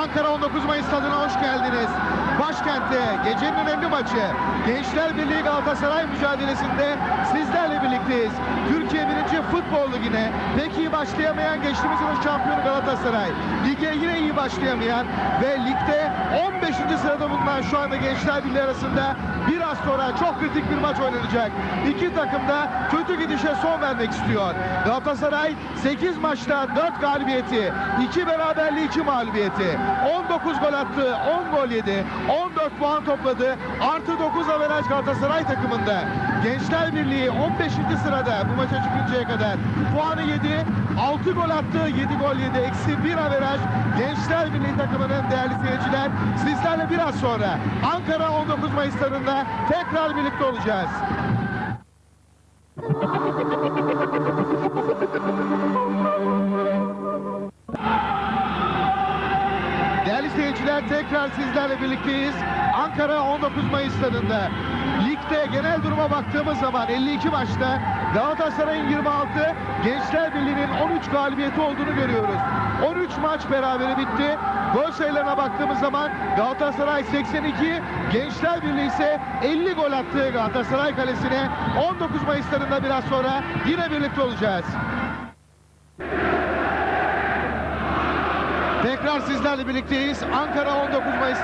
Ankara 19 Mayıs stadına hoş geldiniz. Başkentte gecenin önemli maçı Gençler Birliği Galatasaray mücadelesinde sizlerle birlikteyiz. Türkiye 1. Futbol Ligi'ne pek iyi başlayamayan geçtiğimiz yılın şampiyonu Galatasaray. Lige yine iyi başlayamayan ve ligde 15. sırada bulunan şu anda Gençler Birliği arasında biraz sonra çok kritik bir maç oynanacak. İki takım da kötü gidişe son vermek istiyor. Galatasaray 8 maçta 4 galibiyeti, 2 beraberliği 2 mağlubiyeti. 19 gol attı, 10 gol yedi, 14 puan topladı. Artı 9 averaj Galatasaray takımında. Gençler Birliği 15. sırada bu maça çıkıncaya kadar. Puanı 7, 6 gol attı, 7 gol yedi. Eksi 1 averaj Gençler Birliği takımının değerli seyirciler. Sizlerle biraz sonra Ankara 19 Mayıs stadında tekrar birlikte olacağız. Tekrar sizlerle birlikteyiz. Ankara 19 Mayıs stadında. Ligde genel duruma baktığımız zaman 52 maçta Galatasaray'ın 26, Gençler Birliği'nin 13 galibiyeti olduğunu görüyoruz. 13 maç berabere bitti. Gol sayılarına baktığımız zaman Galatasaray 82, Gençler Birliği ise 50 gol attı Galatasaray kalesine. 19 Mayıs stadında biraz sonra yine birlikte olacağız. Tekrar sizlerle birlikteyiz. Ankara 19 Mayıs.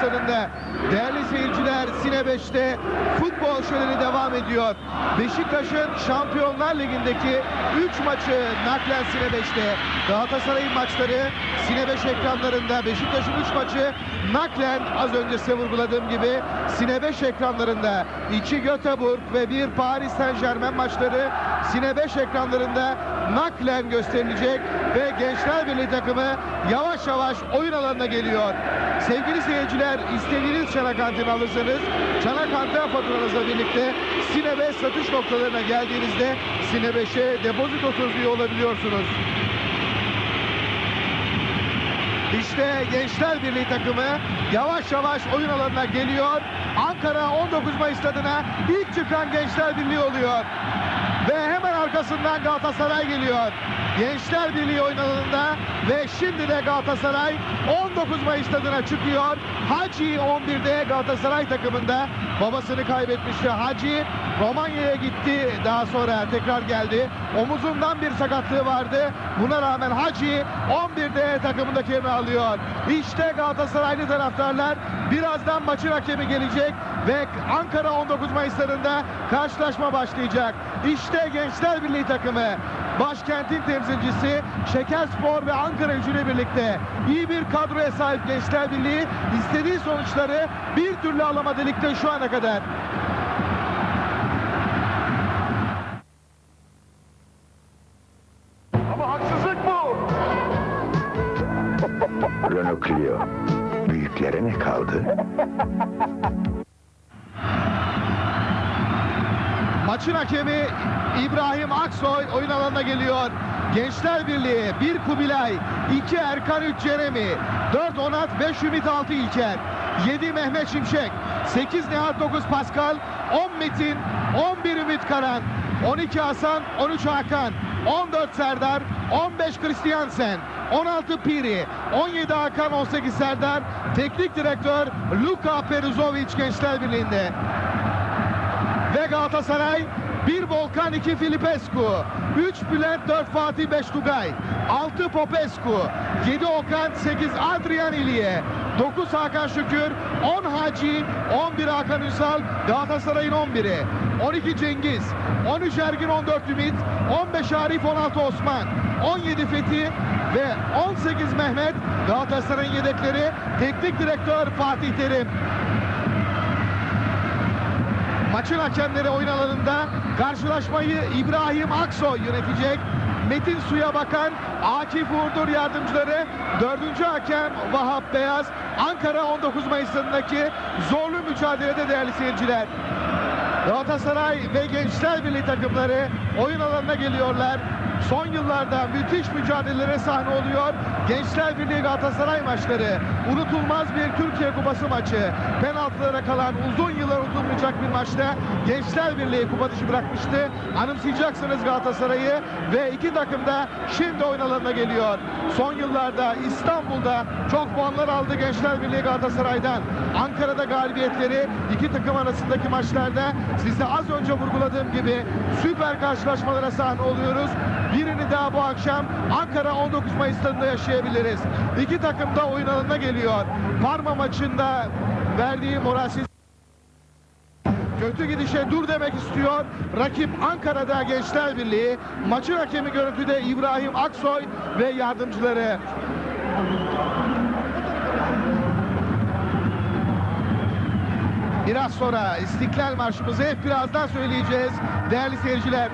Değerli seyirciler Sine 5'te futbol şöleni devam ediyor. Beşiktaş'ın Şampiyonlar Ligi'ndeki 3 maçı naklen Sine 5'te. Galatasaray'ın maçları Sine 5 ekranlarında. Beşiktaş'ın 3 maçı naklen az önce size vurguladığım gibi Sine 5 ekranlarında. 2 Göteborg ve 1 Paris Saint Germain maçları Sine 5 ekranlarında naklen gösterilecek ve Gençler Birliği takımı yavaş yavaş oyun alanına geliyor. Sevgili seyirciler istediğiniz çanak anteni alırsanız çanak anten faturanızla birlikte Sine 5 satış noktalarına geldiğinizde Sine 5'e depozitosuz üye olabiliyorsunuz. İşte Gençler Birliği takımı yavaş yavaş oyun alanına geliyor. Ankara 19 Mayıs stadına ilk çıkan Gençler Birliği oluyor. Ve hemen arkasından Galatasaray geliyor. Gençler Birliği oyun alanında ve şimdi de Galatasaray 19 Mayıs stadına çıkıyor. Hacı 11'de Galatasaray takımında babasını kaybetmişti. Hacı Romanya'ya gitti daha sonra tekrar geldi. Omuzundan bir sakatlığı vardı. Buna rağmen Hacı 11'de takımındaki yerini alıyor. İşte Galatasaraylı taraftarlar birazdan maçın hakemi gelecek ve Ankara 19 Mayıs'larında karşılaşma başlayacak. İşte Gençler Birliği takımı başkentin temsilcisi Şekerspor ve Ankara gücüyle birlikte iyi bir kadroya sahip Gençler Birliği istediği sonuçları bir türlü alamadı ligde şu ana kadar. İbrahim Aksoy oyun alanına geliyor. Gençler Birliği 1 Kubilay, 2 Erkan 3 Jeremy, 4 Onat, 5 Ümit 6 İlker, 7 Mehmet Şimşek, 8 Nihat 9 Pascal, 10 Metin, 11 Ümit Karan, 12 Hasan, 13 Hakan, 14 Serdar, 15 Christiansen, 16 Piri, 17 Hakan, 18 Serdar, teknik direktör Luka Peruzovic Gençler Birliği'nde. Ve Galatasaray 1 Volkan 2 Filipescu. 3 Bülent 4 Fatih 5 Tugay 6 Popescu. 7 Okan 8 Adrian İliye. 9 Hakan Şükür 10 Hacı 11 Hakan Ünsal Galatasaray'ın 11'i 12 Cengiz 13 Ergin 14 Ümit 15 Arif 16 Osman. 17 Fethi ve 18 Mehmet Galatasaray'ın yedekleri teknik direktör Fatih Terim Maçın hakemleri oyun alanında karşılaşmayı İbrahim Aksoy yönetecek. Metin Su'ya bakan Akif Uğurdur yardımcıları. Dördüncü hakem Vahap Beyaz. Ankara 19 Mayıs'ındaki zorlu mücadelede değerli seyirciler. Galatasaray ve Gençler Birliği takımları oyun alanına geliyorlar. Son yıllarda müthiş mücadelelere sahne oluyor. Gençler Birliği Galatasaray maçları unutulmaz bir Türkiye Kupası maçı. Penaltılara kalan uzun yıllar unutulmayacak bir maçta Gençler Birliği kupa dışı bırakmıştı. Anımsayacaksınız Galatasaray'ı ve iki takım da şimdi oyun alanına geliyor. Son yıllarda İstanbul'da çok puanlar aldı Gençler Birliği Galatasaray'dan. Ankara'da galibiyetleri iki takım arasındaki maçlarda size az önce vurguladığım gibi süper karşılaşmalara sahne oluyoruz. Birini daha bu akşam Ankara 19 Mayıs stadında yaşayabiliriz. İki takım da oyun alanına geliyor. Parma maçında verdiği moralsiz Kötü gidişe dur demek istiyor. Rakip Ankara'da Gençler Birliği. Maçın hakemi görüntüde İbrahim Aksoy ve yardımcıları. Biraz sonra İstiklal Marşımızı hep birazdan söyleyeceğiz. Değerli seyirciler.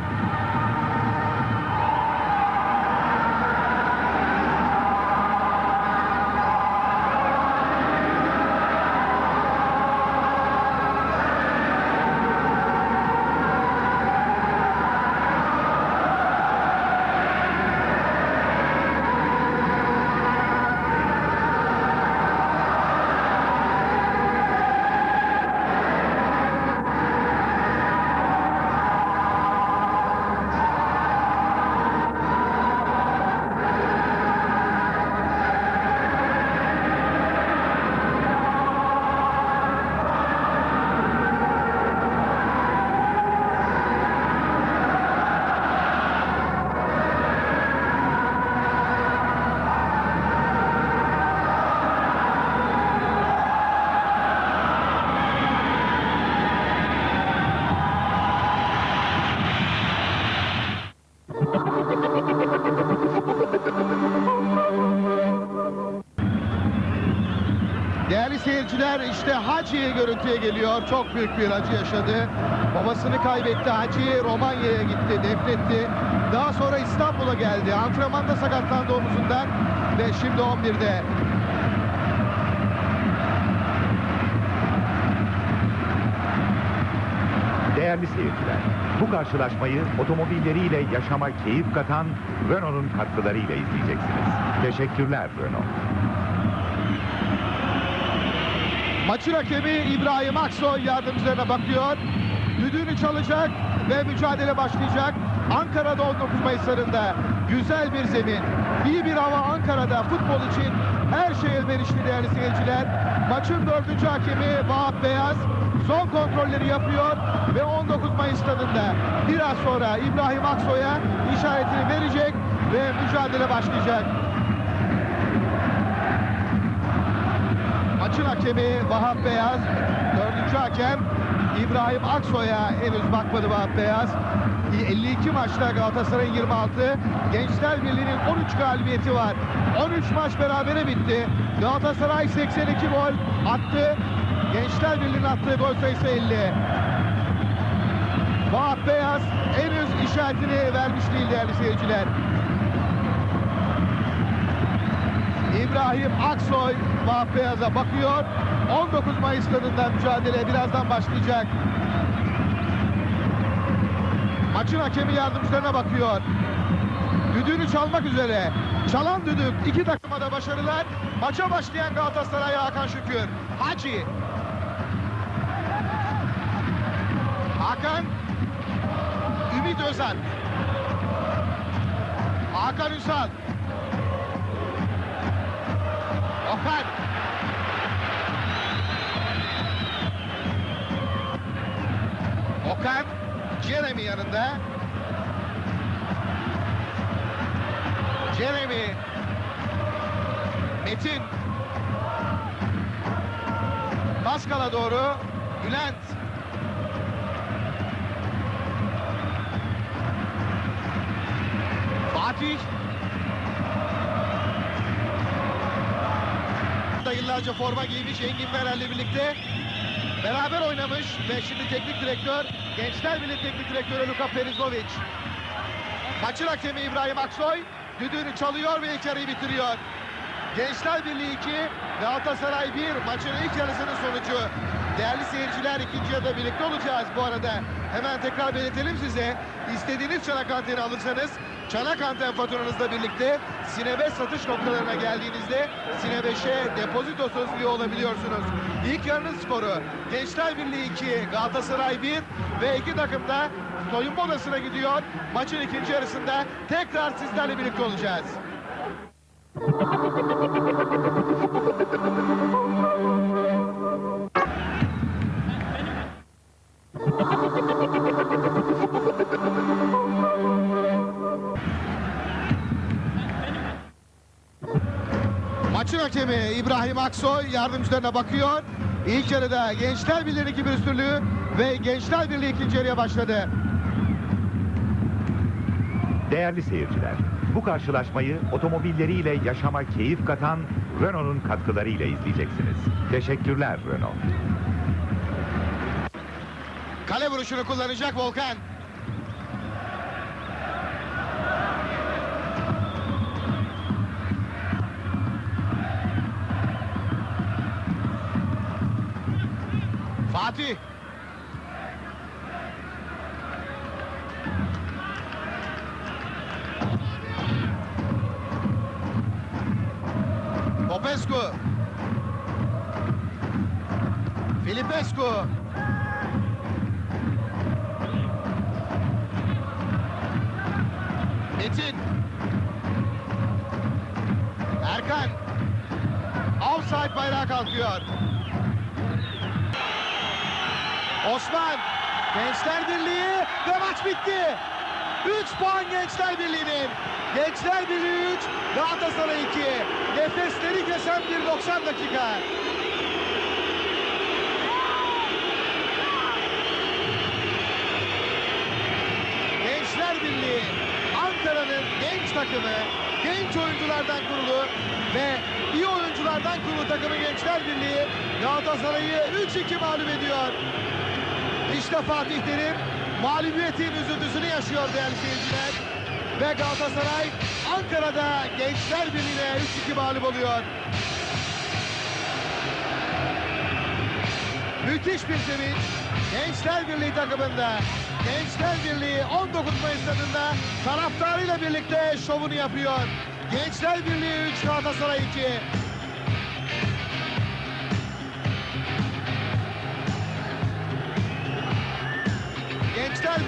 Seyirciler işte Hacı görüntüye geliyor. Çok büyük bir acı yaşadı. Babasını kaybetti. Hacı Romanya'ya gitti, defnetti. Daha sonra İstanbul'a geldi. Antrenmanda sakatlandı omuzundan ve şimdi 11'de. Değerli seyirciler, bu karşılaşmayı otomobilleriyle yaşama keyif katan Renault'un katkılarıyla izleyeceksiniz. Teşekkürler Renault. Maçın hakemi İbrahim Aksoy yardımcılarına bakıyor. Düdüğünü çalacak ve mücadele başlayacak. Ankara'da 19 Mayıs'larında güzel bir zemin, iyi bir hava Ankara'da futbol için her şey elverişli değerli seyirciler. Maçın dördüncü hakemi Vahap Beyaz son kontrolleri yapıyor ve 19 Mayıs stadında biraz sonra İbrahim Aksoy'a işaretini verecek ve mücadele başlayacak. Maçın hakemi Vahap Beyaz. Dördüncü hakem İbrahim Aksoy'a henüz bakmadı Vahap Beyaz. 52 maçta Galatasaray'ın 26, Gençler Birliği'nin 13 galibiyeti var. 13 maç berabere bitti. Galatasaray 82 gol attı. Gençler Birliği'nin attığı gol sayısı 50. Vahap Beyaz henüz işaretini vermiş değil değerli seyirciler. İbrahim Aksoy Vahap bakıyor. 19 Mayıs stadında mücadele birazdan başlayacak. Maçın hakemi yardımcılarına bakıyor. Düdüğünü çalmak üzere. Çalan düdük iki takıma da başarılar. Maça başlayan Galatasaray Hakan Şükür. Hacı. Hakan. Ümit Özal. Hakan Ünsal. Okan. Okan. Jeremy yanında. Jeremy. Metin. Paskal'a doğru. Bülent. Fatih. Yıllarca forma giymiş Engin Meral'le birlikte beraber oynamış ve şimdi teknik direktör Gençler Birliği Teknik Direktörü Luka Perizovic. Maçın hakemi İbrahim Aksoy düdüğünü çalıyor ve ilk bitiriyor. Gençler Birliği 2, Galatasaray 1 maçın ilk yarısının sonucu. Değerli seyirciler ikinci yarıda birlikte olacağız bu arada. Hemen tekrar belirtelim size. İstediğiniz çanak anteni alırsanız çanak anten faturanızla birlikte Sine 5 satış noktalarına geldiğinizde Sine 5'e depozitosuz üye olabiliyorsunuz. İlk yarının skoru Gençler Birliği 2, Galatasaray 1 ve iki takım da soyunma odasına gidiyor. Maçın ikinci yarısında tekrar sizlerle birlikte olacağız. Maçın hakemi İbrahim Aksoy yardımcılarına bakıyor. İlk yarıda Gençler Birliği 2 bir üstünlüğü ve Gençler Birliği ikinci yarıya başladı. Değerli seyirciler, bu karşılaşmayı otomobilleriyle yaşama keyif katan Renault'un katkılarıyla izleyeceksiniz. Teşekkürler Renault. Kale vuruşunu kullanacak Volkan. बाजी। Osman. Gençler Birliği ve maç bitti. 3 puan Gençler Birliği'nin. Gençler Birliği 3, Galatasaray 2. Nefesleri kesen bir 90 dakika. Gençler Birliği Ankara'nın genç takımı, genç oyunculardan kurulu ve iyi oyunculardan kurulu takımı Gençler Birliği Galatasaray'ı 3-2 mağlup ediyor. İşte Fatih Terim mağlubiyetin üzüntüsünü yaşıyor değerli seyirciler. Ve Galatasaray Ankara'da Gençler Birliği'ne 3-2 mağlup oluyor. Müthiş bir sevinç. Gençler Birliği takımında. Gençler Birliği 19 Mayıs stadında taraftarıyla birlikte şovunu yapıyor. Gençler Birliği 3 Galatasaray 2.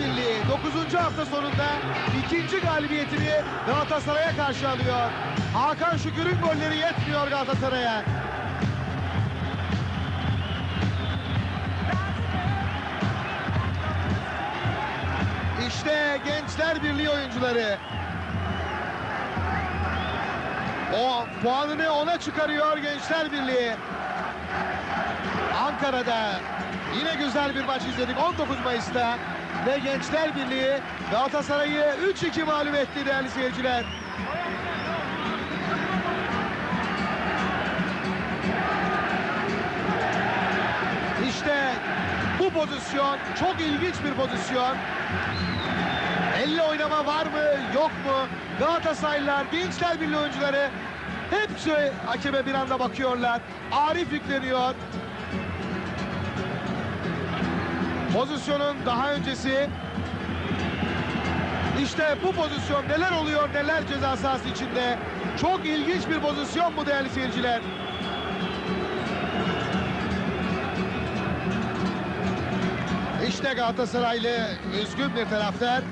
Birliği 9. hafta sonunda ikinci galibiyetini Galatasaray'a karşı alıyor. Hakan Şükür'ün golleri yetmiyor Galatasaray'a. İşte Gençler Birliği oyuncuları. O puanını ona çıkarıyor Gençler Birliği. Ankara'da yine güzel bir maç izledik 19 Mayıs'ta. Ve Gençler Birliği Galatasaray'ı 3-2 mağlup etti değerli seyirciler. İşte bu pozisyon çok ilginç bir pozisyon. Elle oynama var mı yok mu? Galatasaraylılar, Gençler Birliği oyuncuları hepsi hakeme bir anda bakıyorlar. Arif yükleniyor. Pozisyonun daha öncesi işte bu pozisyon neler oluyor neler ceza sahası içinde. Çok ilginç bir pozisyon bu değerli seyirciler. İşte Galatasaraylı üzgün bir taraftar.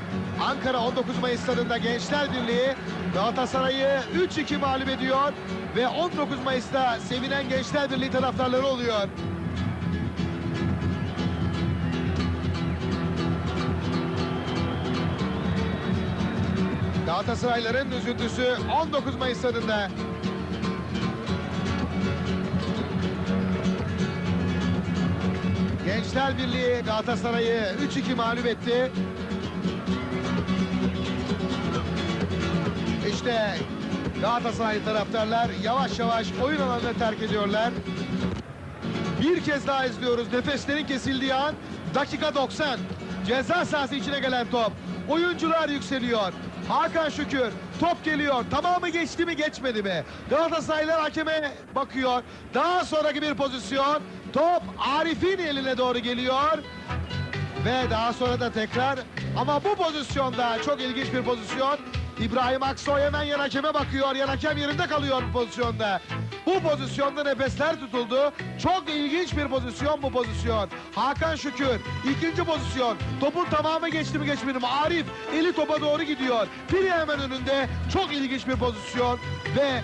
Ankara 19 Mayıs stadında Gençler Birliği Galatasaray'ı 3-2 mağlup ediyor ve 19 Mayıs'ta sevinen Gençler Birliği taraftarları oluyor. Galatasarayların üzüntüsü 19 Mayıs stadında. Gençler Birliği Galatasaray'ı 3-2 mağlup etti. İşte Galatasaray taraftarlar yavaş yavaş oyun alanını terk ediyorlar. Bir kez daha izliyoruz. Nefeslerin kesildiği an dakika 90. Ceza sahası içine gelen top. Oyuncular yükseliyor. Hakan Şükür top geliyor. Tamamı geçti mi geçmedi mi? Galatasaraylılar hakeme bakıyor. Daha sonraki bir pozisyon. Top Arif'in eline doğru geliyor. Ve daha sonra da tekrar ama bu pozisyonda çok ilginç bir pozisyon. İbrahim Aksoy hemen yan hakeme bakıyor. Yan hakem yerinde kalıyor bu pozisyonda. Bu pozisyonda nefesler tutuldu. Çok ilginç bir pozisyon bu pozisyon. Hakan Şükür ikinci pozisyon. Topun tamamı geçti mi geçmedi mi? Arif eli topa doğru gidiyor. Piri hemen önünde. Çok ilginç bir pozisyon. Ve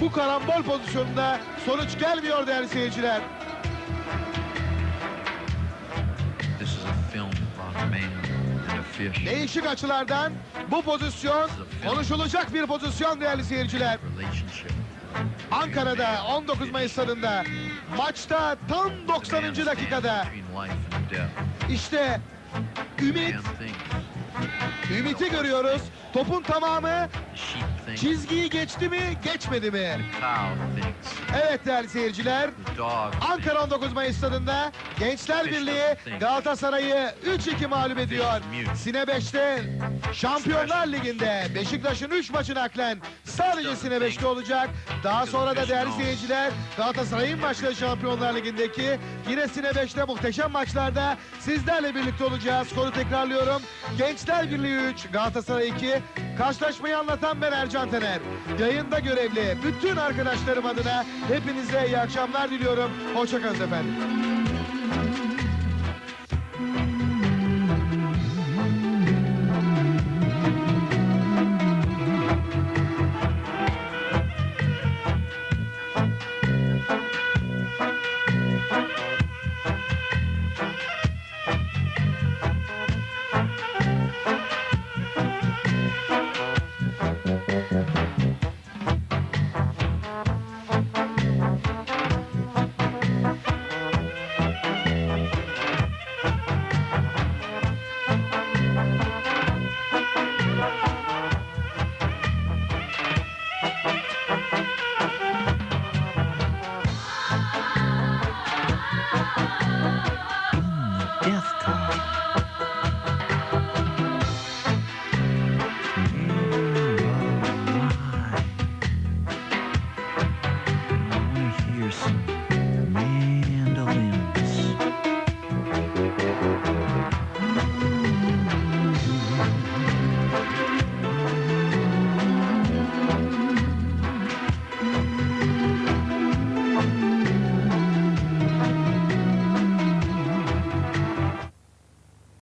bu karambol pozisyonunda sonuç gelmiyor değerli seyirciler. Değişik açılardan bu pozisyon konuşulacak bir pozisyon değerli seyirciler. Ankara'da 19 Mayıs stadında maçta tam 90. Man stands dakikada işte Ümit, Ümit'i görüyoruz. Topun tamamı çizgiyi geçti mi, geçmedi mi? Evet değerli seyirciler. Ankara 19 Mayıs stadında Gençler Birliği Galatasaray'ı 3-2 mağlup ediyor. Sine 5'te Şampiyonlar Ligi'nde Beşiktaş'ın 3 maçı naklen sadece Sine 5'te olacak. Daha sonra da değerli seyirciler Galatasaray'ın maçları Şampiyonlar Ligi'ndeki yine Sine 5'te muhteşem maçlarda sizlerle birlikte olacağız. Skoru tekrarlıyorum. Gençler Birliği 3, Galatasaray 2. Karşılaşmayı anlatan ben Ercan Tener. Yayında görevli bütün arkadaşlarım adına hepinize iyi akşamlar diliyorum. Hoşçakalın efendim.